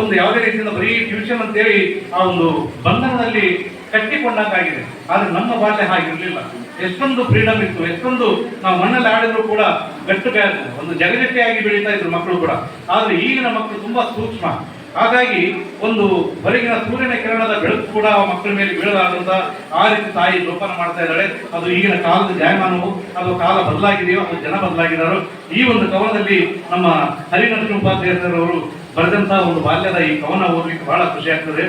[SPEAKER 1] ಒಂದು ಯಾವುದೇ ರೀತಿಯಿಂದ ಬರೀ ಟ್ಯೂಷನ್ ಅಂತೇಳಿ ಆ ಒಂದು ಬಂಧನದಲ್ಲಿ ಕಟ್ಟಿಕೊಂಡಂಗಾಗಿದೆ ಆದ್ರೆ ನಮ್ಮ ಬಾಲ್ಯ ಹಾಗಿರ್ಲಿಲ್ಲ. ಎಷ್ಟೊಂದು ಫ್ರೀಡಮ್ ಇತ್ತು, ಎಷ್ಟೊಂದು ನಾವು ಮಣ್ಣಲ್ಲಿ ಆಡಿದ್ರು ಕೂಡ ಗಟ್ಟು ಒಂದು ಜಗಜಟ್ಟಿಯಾಗಿ ಬೆಳೀತಾ ಇದ್ರು ಮಕ್ಕಳು ಕೂಡ. ಆದ್ರೆ ಈಗಿನ ಮಕ್ಕಳು ತುಂಬಾ ಸೂಕ್ಷ್ಮ. ಹಾಗಾಗಿ ಒಂದು ಹೊರಗಿನ ಸೂರ್ಯನ ಕಿರಣದ ಬೆಳಕು ಕೂಡ ಆ ಮಕ್ಕಳ ಮೇಲೆ ಬೀಳದಾದಂತ ಆ ರೀತಿ ತಾಯಿ ಜೋಪಾನ ಮಾಡ್ತಾ ಇದ್ದಾಳೆ. ಅದು ಈಗಿನ ಕಾಲದ ಜಾಯಮಾನವು. ಅದು ಕಾಲ ಬದಲಾಗಿದೆಯೋ ಅದು ಜನ ಬದಲಾಗಿದ್ದಾರೋ ಈ ಒಂದು ಕವನದಲ್ಲಿ ನಮ್ಮ ಹರಿನರಸಿಂಹ ಉಪಾಧ್ಯಾಯ ಸರ್ ಅವರು ಬರೆದಂತಹ ಒಂದು ಬಾಲ್ಯದ ಈ ಕವನ ಓದಲಿಕ್ಕೆ ಬಹಳ ಖುಷಿ ಆಗ್ತದೆ.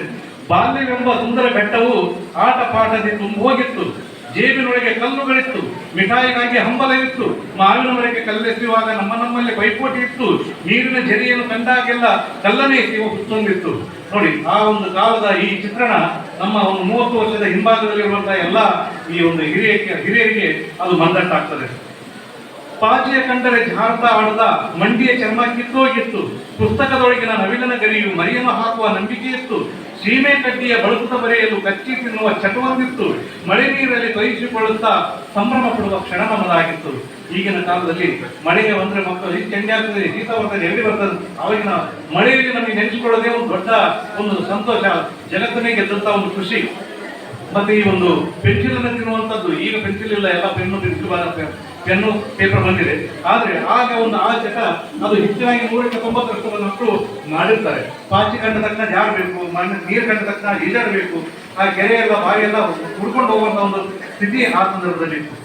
[SPEAKER 1] ಬಾಲ್ಯವೆಂಬ ಸುಂದರ ಬೆಟ್ಟವು ಆಟ ಪಾಠದಿ ತುಂಬ ಹೋಗಿತ್ತು ಜೇಬಿನೊಳಗೆ ಕಲ್ಲುಗಳಿತ್ತು ಮಿಠಾಯಿಗಾಗಿ ಹಂಬಲವಿತ್ತು ಮಾವಿನ ಮರಕ್ಕೆ ಕಲ್ಲೆಸೆಯುವಾಗ ನಮ್ಮ ನಮ್ಮಲ್ಲಿ ಪೈಪೋಟಿ ಇತ್ತು, ನೀರಿನ ಜರಿಯನ್ನು ಕಂಡಾಗೆಲ್ಲ ಕಲ್ಲನೇ ಎಸೆಯುವ ಹುತ್ತೊಂದಿತ್ತು ನೋಡಿ, ಆ ಒಂದು ಕಾಲದ ಈ ಚಿತ್ರಣ ನಮ್ಮ ಒಂದು ಮೂವತ್ತು ವರ್ಷದ ಹಿಂಭಾಗದಲ್ಲಿರುವಂತಹ ಎಲ್ಲ ಈ ಒಂದು ಹಿರಿಯಕ್ಕೆ, ಹಿರಿಯರಿಗೆ ಅದು ಮಂದಟ್ಟಾಗ್ತದೆ. ಪಾಚಿಯ ಕಂಡರೆ ಜಾರತ ಆಡದ ಮಂಡಿಯ ಚರ್ಮ ಕಿತ್ತೋಗಿತ್ತು. ಪುಸ್ತಕದೊಳಗಿನ ನವಿಲನ ಗರಿಯು ಮರಿಯನ್ನು ಹಾಕುವ ನಂಬಿಕೆ ಇತ್ತು ಸೀಮೆ ಕಡ್ಡಿಯ ಬಳಸುತ್ತ ಬರೆಯಲು ಕಚ್ಚಿ ತಿನ್ನುವ ಚಟವೊಂದಿತ್ತು ಮಳೆ ನೀರಲ್ಲಿ ತೊಯಿಸಿಕೊಳ್ಳುತ್ತಾ ಸಂಭ್ರಮ ಪಡುವ ಕ್ಷಣ ನಮ್ಮದಾಗಿತ್ತು. ಈಗಿನ ಕಾಲದಲ್ಲಿ ಮಳೆಗೆ ಬಂದ್ರೆ ಮಕ್ಕಳು ಈ ಚಂಡಿ ಆಗ್ತದೆ ಶೀತ ಬರ್ತದೆ, ಎಲ್ಲಿ ಬರ್ತದೆ? ಅವಾಗಿನ ಮಳೆಯಲ್ಲಿ ನಮಗೆ ನೆನೆಸಿಕೊಳ್ಳೋದೇ ಒಂದು ದೊಡ್ಡ ಒಂದು ಸಂತೋಷ ಜಗತ್ತನ್ನೇ ಗೆದ್ದಂತ ಒಂದು ಖುಷಿ. ಮತ್ತೆ ಈ ಒಂದು ಪೆನ್ಸಿಲ್ ಅನ್ನು ತಿನ್ನುವಂಥದ್ದು, ಈಗ ಪೆನ್ಸಿಲ್ ಇಲ್ಲ, ಎಲ್ಲ ಪೆನ್ನು ಪೆನ್ಸಿಲ್ ಪೆನ್ನು ಪೇಪರ್ ಬಂದಿದೆ. ಆದ್ರೆ ಆಗ ಒಂದು ಆ ಚಟ ಅದು ಹೆಚ್ಚಿನಾಗಿ ನೂರಕ್ಕೆ ತೊಂಬತ್ತರಷ್ಟು ಮಕ್ಕಳು ಮಾಡಿರ್ತಾರೆ. ಪಾಚಿ ಕಂಡ ತಕ್ಷಣ ಜಾರಬೇಕು ಮಣ್ಣು, ನೀರು ಕಂಡ ತಕ್ಷಣ ಈಜಾಡಬೇಕು ಆ ಕೆರೆ ಎಲ್ಲ ಬಾವಿಯೆಲ್ಲ ಹುಡ್ಕೊಂಡು ಹೋಗುವಂತ ಒಂದು ಸ್ಥಿತಿ ಆ ಸಂದರ್ಭದಲ್ಲಿ ಇತ್ತು.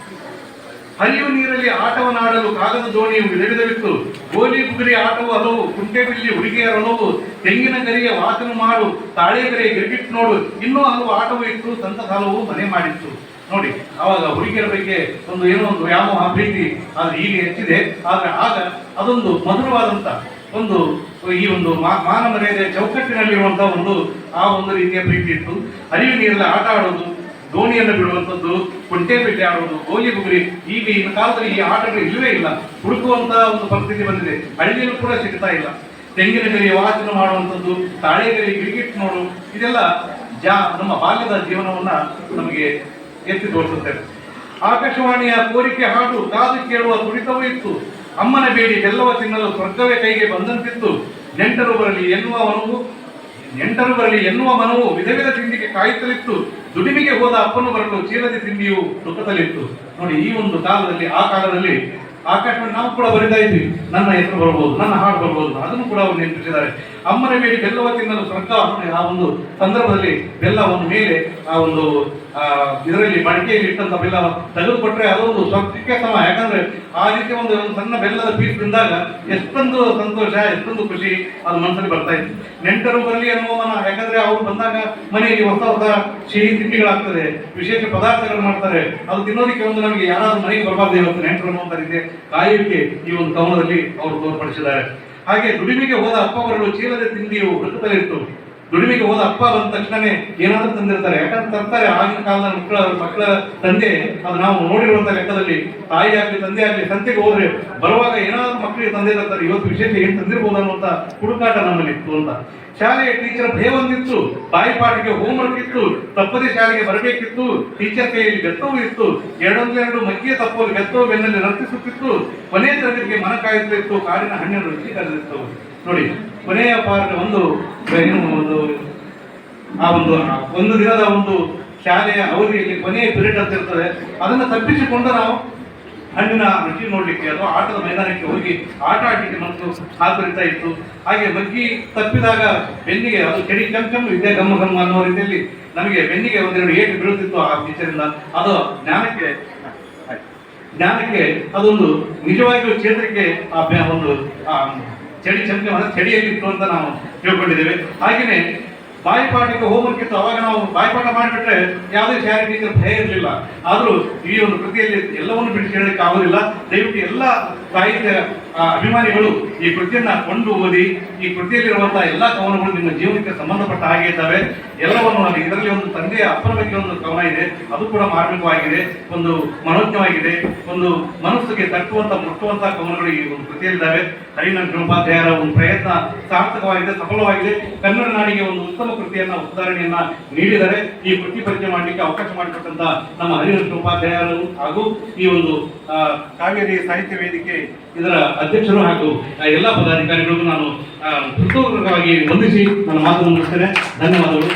[SPEAKER 1] ಹರಿಯುವ ನೀರಲ್ಲಿ ಆಟವನ್ನಾಡಲು ಕಾಗದ ದೋಣಿಯು ವಿಧವಿಧವಿತ್ತು. ಗೋಲಿ ಬುಗುರಿ ಆಟವು ಹಲವು, ಕುಂಟೆ ಬಿಲ್ಲಿ ಹುಡುಗಿಯರ ಒಲವು ತೆಂಗಿನ ಕರಿಯ ವಾಸನ ಮಾಡು, ತಾಳೆ ಕರೆಯ ಗಿರ್ಗಿಟ್ ನೋಡು, ಇನ್ನೂ ಹಲವು ಆಟವು ಇಟ್ಟು ಸಂತ ಹಲವು ಮನೆ ಮಾಡಿತ್ತು. ನೋಡಿ, ಆವಾಗ ಹುಡುಗಿಯರ ಬಗ್ಗೆ ಒಂದು ಏನೋ ಒಂದು ವ್ಯಾಮೋಹ, ಪ್ರೀತಿ ಆದ್ರೆ ಈಗ ಹೆಚ್ಚಿದೆ. ಆದ್ರೆ ಆಗ ಅದೊಂದು ಮಧುರವಾದಂತ ಒಂದು, ಈ ಒಂದು ಮಾನ ಮರ್ಯಾದೆ ಚೌಕಟ್ಟಿನಲ್ಲಿರುವಂತಹ ಒಂದು, ಆ ಒಂದು ರೀತಿಯ ಪ್ರೀತಿ ಇತ್ತು. ಹರಿವು ನೀರಲ್ಲಿ ಆಟ ಆಡೋದು, ದೋಣಿಯನ್ನು ಬಿಡುವಂಥದ್ದು ಕುಂಟೆ ಬಿಟ್ಟೆ ಆಡೋದು, ಗೋಲಿ ಬುಗುರಿ ಈಗ ಈ ಕಾಲದಲ್ಲಿ ಈ ಆಟಗಳು ಇಲ್ಲವೇ ಇಲ್ಲ. ಹುಡುಕುವಂತ ಒಂದು ಪರಿಸ್ಥಿತಿ ಬಂದಿದೆ. ಹಳ್ಳಿಯಲ್ಲೂ ಕೂಡ ಸಿಗ್ತಾ ಇಲ್ಲ. ತೆಂಗಿನ ಗರಿ ವಾಚನ ಮಾಡುವಂಥದ್ದು ತಾಳೆಗರಿ ಕ್ರಿಕೆಟ್ ನೋಡು, ಇದೆಲ್ಲ ಜಾ, ನಮ್ಮ ಬಾಲ್ಯದ ಜೀವನವನ್ನ ನಮಗೆ ಎತ್ತಿ ತೋರಿಸುತ್ತೇನೆ ಆಕಾಶವಾಣಿಯ ಕೋರಿಕೆ ಹಾಡು ಕಾದು ಕೇಳುವ ತುಡಿತವೂ ಇತ್ತು. ಅಮ್ಮನ ಬೇಡಿ ಬೆಲ್ಲವ ತಿನ್ನಲು ಸ್ವರ್ಗವೇ ಕೈಗೆ ಬಂದಂತಿತ್ತು. ನೆಂಟರು ಬರಲಿ ಎನ್ನುವ ಮನವು, ನೆಂಟರು ಬರಲಿ ಎನ್ನುವ ಮನವು ವಿಧ ವಿಧ ತಿಂಡಿಗೆ ಕಾಯುತ್ತಲಿತ್ತು. ದುಡಿಮೆಗೆ ಹೋದ ಅಪ್ಪನು ಬರಲು ಚೀಲದ ತಿಂಡಿಯು ಸುಖದಲ್ಲಿತ್ತು. ನೋಡಿ, ಈ ಒಂದು ಕಾಲದಲ್ಲಿ, ಆ ಕಾಲದಲ್ಲಿ ಆಕಾಶವಾಣಿ ನಾವು ಕೂಡ ಬರಿತಾ ಇದ್ವಿ. ನನ್ನ ಹೆಸರು ಬರ್ಬೋದು, ನನ್ನ ಹಾಡು ಬರ್ಬೋದು, ಅದನ್ನು ಕೂಡ ಅವರು ನೆನಪಿಸಿದ್ದಾರೆ. ಅಮ್ಮನ ಮೇಲೆ ಬೆಲ್ಲವ ತಿನ್ನಲು ಸರ್ಕಾರ ಆ ಒಂದು ಸಂದರ್ಭದಲ್ಲಿ ಬೆಲ್ಲವನ್ನು ಮೇಲೆ ಆ ಒಂದು ಇದರಲ್ಲಿ ಮಡಿಕೆಯಲ್ಲಿ ಇಟ್ಟಂತ ಬೆಲ್ಲ ತೆಗೆದುಕೊಟ್ರೆ ಅದೊಂದು ಸ್ವಲ್ಪಕ್ಕೆ ಸಮ. ಯಾಕಂದ್ರೆ ಆ ರೀತಿ ಒಂದು ಸಣ್ಣ ಬೆಲ್ಲದ ಪೀಸ್ ತಿಂದಾಗ ಎಷ್ಟೊಂದು ಸಂತೋಷ, ಎಷ್ಟೊಂದು ಖುಷಿ ಅದು ಮನಸ್ಸಲ್ಲಿ ಬರ್ತಾ ಇತ್ತು. ನೆಂಟರು ಬರಲಿ ಅನ್ನುವ ಮನ. ಯಾಕಂದ್ರೆ ಅವರು ಬಂದಾಗ ಮನೆಯಲ್ಲಿ ಹೊಸ ಹೊಸ ಸಿಹಿ ತಿಂಡಿಗಳಾಗ್ತದೆ, ವಿಶೇಷ ಪದಾರ್ಥಗಳು ಮಾಡ್ತಾರೆ. ಅದು ತಿನ್ನೋದಕ್ಕೆ ಒಂದು ನಮಗೆ ಯಾರಾದ್ರೂ ಮನೆಗೆ ಬರಬಾರ್ದು ಇವತ್ತು ನೆಂಟರು ಅನ್ನುವಂಥ ರೀತಿ ಕಾಯುವಿಕೆ ಈ ಒಂದು ಕವನದಲ್ಲಿ ಅವರು ತೋರ್ಪಡಿಸಿದ್ದಾರೆ. ಹಾಗೆ ದುಡಿಮೆಗೆ ಹೋದ ಅಪ್ಪ ಬರಲು ಚೀಲದ ತಿಂಡಿಯು ವೃತ್ತದಲ್ಲಿತ್ತು ದುಡಿಮೆಗೆ ಹೋದ ಅಪ್ಪ ಬಂದ ತಕ್ಷಣನೇ ಏನಾದ್ರೂ ತಂದಿರ್ತಾರೆ. ಯಾಕಂದ್ರೆ ತರ್ತಾರೆ. ಆಗಿನ ಕಾಲದ ಮಕ್ಕಳ ಮಕ್ಕಳ ತಂದೆ, ಅದು ನಾವು ನೋಡಿರುವಂತ ಲೆಕ್ಕದಲ್ಲಿ, ತಾಯಿ ಆಗ್ಲಿ, ತಂದೆ ಆಗ್ಲಿ, ಸಂತೆಗೆ ಹೋದ್ರೆ ಬರುವಾಗ ಏನಾದ್ರೂ ಮಕ್ಕಳಿಗೆ ತಂದೆ ತರ್ತಾರೆ. ಇವತ್ತು ವಿಶೇಷ ಏನ್ ತಂದಿರ್ಬೋದು ಅನ್ನುವಂತ ಹುಡುಕಾಟ ನಮ್ಮಲ್ಲಿ ಇತ್ತು ಅಂತ. ಶಾಲೆಯ ಟೀಚರ್ ಭಯ ಒಂದಿತ್ತು ಬಾಯಿ ಪಾಠಕ್ಕೆ ಹೋಮ್ವರ್ಕ್ ಇತ್ತು. ತಪ್ಪದೆ ಶಾಲೆಗೆ ಬರಬೇಕಿತ್ತು. ಟೀಚರ್ ಕೈಯಲ್ಲಿ ಬೆತ್ತವೂ ಇತ್ತು. ಎರಡೊಂದೆರಡು ಮಗ್ಗಿಯ ತಪ್ಪಲು ಬೆತ್ತವು ಬೆನ್ನಲ್ಲಿ ನರ್ತಿಸುತ್ತಿತ್ತು. ಕೊನೆಯ ತರಗತಿಗೆ ಮನ ಕಾಯುತ್ತಿತ್ತು. ಕಾಡಿನ ಹಣ್ಣಿನ ರುಚಿ ಕರೆದಿತ್ತು ನೋಡಿ ಕೊನೆಯ ಪಾಠ ಒಂದು ಒಂದು ಆ ಒಂದು ಒಂದು ದಿನದ ಒಂದು ಶಾಲೆಯ ಅವಧಿಯಲ್ಲಿ ಕೊನೆಯ ಪಿರಿಯಡ್ ಅಂತ ಇರ್ತದೆ. ಅದನ್ನು ತಪ್ಪಿಸಿಕೊಂಡು ನಾವು ಹಣ್ಣಿನ ರುಚಿ ನೋಡಲಿಕ್ಕೆ ಅಥವಾ ಆಟದ ಮೈದಾನಕ್ಕೆ ಹೋಗಿ ಆಟ ಆಡಲಿಕ್ಕೆ ಮತ್ತು ಹಾಕರಿತಾ ಇತ್ತು. ಹಾಗೆ ಬಗ್ಗಿ ತಪ್ಪಿದಾಗ ಬೆನ್ನಿಗೆ, ಅದು ಚಡಿ ಕಮ್ ಕೆಂಪು ಇದೆ ಗಮ್ಮ ಗಮ್ಮ ಅನ್ನೋ ರೀತಿಯಲ್ಲಿ ನಮಗೆ ಬೆನ್ನಿಗೆ ಒಂದೆರಡು ಏಟು ಬೀಳುತ್ತಿತ್ತು ಆ ಟೀಚರಿಂದ ಅದು ಜ್ಞಾನಕ್ಕೆ ಜ್ಞಾನಕ್ಕೆ ಅದೊಂದು ನಿಜವಾಗಿಯೂ ಚೇತರಿಕೆ ಆ ಒಂದು ಚಳಿ ಚಮಕೆ ಚಳಿಯಲ್ಲಿತ್ತು ಅಂತ ನಾವು ತಿಳ್ಕೊಂಡಿದ್ದೇವೆ. ಹಾಗೆಯೇ ಬಾಯಿಪಾಠಕ್ಕೆ ಇತ್ತು. ಅವಾಗ ನಾವು ಬಾಯಿಪಾಠ ಮಾಡಿಬಿಟ್ರೆ ಯಾವುದೇ ಶಾರೀರಿಕ ಭಯ ಇರಲಿಲ್ಲ. ಆದರೂ ಈ ಒಂದು ಕೃತಿಯಲ್ಲಿ ಎಲ್ಲವನ್ನು ಬಿಡಿಸಿ ಹೇಳಲಿಕ್ಕೆ ಆಗೋದಿಲ್ಲ ದಯವಿಟ್ಟು ಎಲ್ಲ ಸಾಹಿತ್ಯ ಅಭಿಮಾನಿಗಳು ಈ ಕೃತಿಯನ್ನ ಕೊಂಡು ಓದಿ, ಈ ಕೃತಿಯಲ್ಲಿರುವಂತಹ ಎಲ್ಲ ಕವನಗಳು ನಿಮ್ಮ ಜೀವನಕ್ಕೆ ಸಂಬಂಧಪಟ್ಟ ಹಾಗೆ ಇದ್ದಾವೆ. ಎಲ್ಲವನ್ನು ನಾನು ಇದರಲ್ಲಿ ಒಂದು ತಂದೆಯ ಅಪ್ಪನ ಬಗ್ಗೆ ಒಂದು ಕವನ ಇದೆ. ಅದು ಕೂಡ ಮಾರ್ಮಿಕವಾಗಿದೆ. ಒಂದು ಮನೋಜ್ಞವಾಗಿದೆ. ಒಂದು ಮನಸ್ಸಿಗೆ ತಟ್ಟುವಂತ, ಮುಟ್ಟುವಂತ ಕವನಗಳು ಈ ಒಂದು ಕೃತಿಯಲ್ಲಿದ್ದಾವೆ. ಹರಿನ ಕೃಪಾಧ್ಯಾಯರ ಒಂದು ಪ್ರಯತ್ನ ಸಾರ್ಥಕವಾಗಿದೆ, ಸಫಲವಾಗಿದೆ. ಕನ್ನಡ ನಾಡಿಗೆ ಒಂದು ಉತ್ತಮ ಕೃತಿಯನ್ನ, ಉದಾಹರಣೆಯನ್ನ ನೀಡಿದರೆ ಈ ಕೃತಿ ಪರಿಚಯ ಮಾಡಲಿಕ್ಕೆ ಅವಕಾಶ ಮಾಡಿಕೊಟ್ಟಂತ ನಮ್ಮ ಹರಿನ ಕೃಪಾಧ್ಯಾಯರು ಹಾಗೂ ಈ ಒಂದು ಕಾವೇರಿ ಸಾಹಿತ್ಯ ವೇದಿಕೆ ಇದರ ಅಧ್ಯಕ್ಷರು ಹಾಗೂ ಎಲ್ಲ ಪದಾಧಿಕಾರಿಗಳಿಗೂ ನಾನು ಹೃತ್ಪೂರ್ವಕವಾಗಿ ವಂದಿಸಿ ನನ್ನ ಮಾತನ್ನು ಮುಗಿಸ್ತೇನೆ. ಧನ್ಯವಾದಗಳು.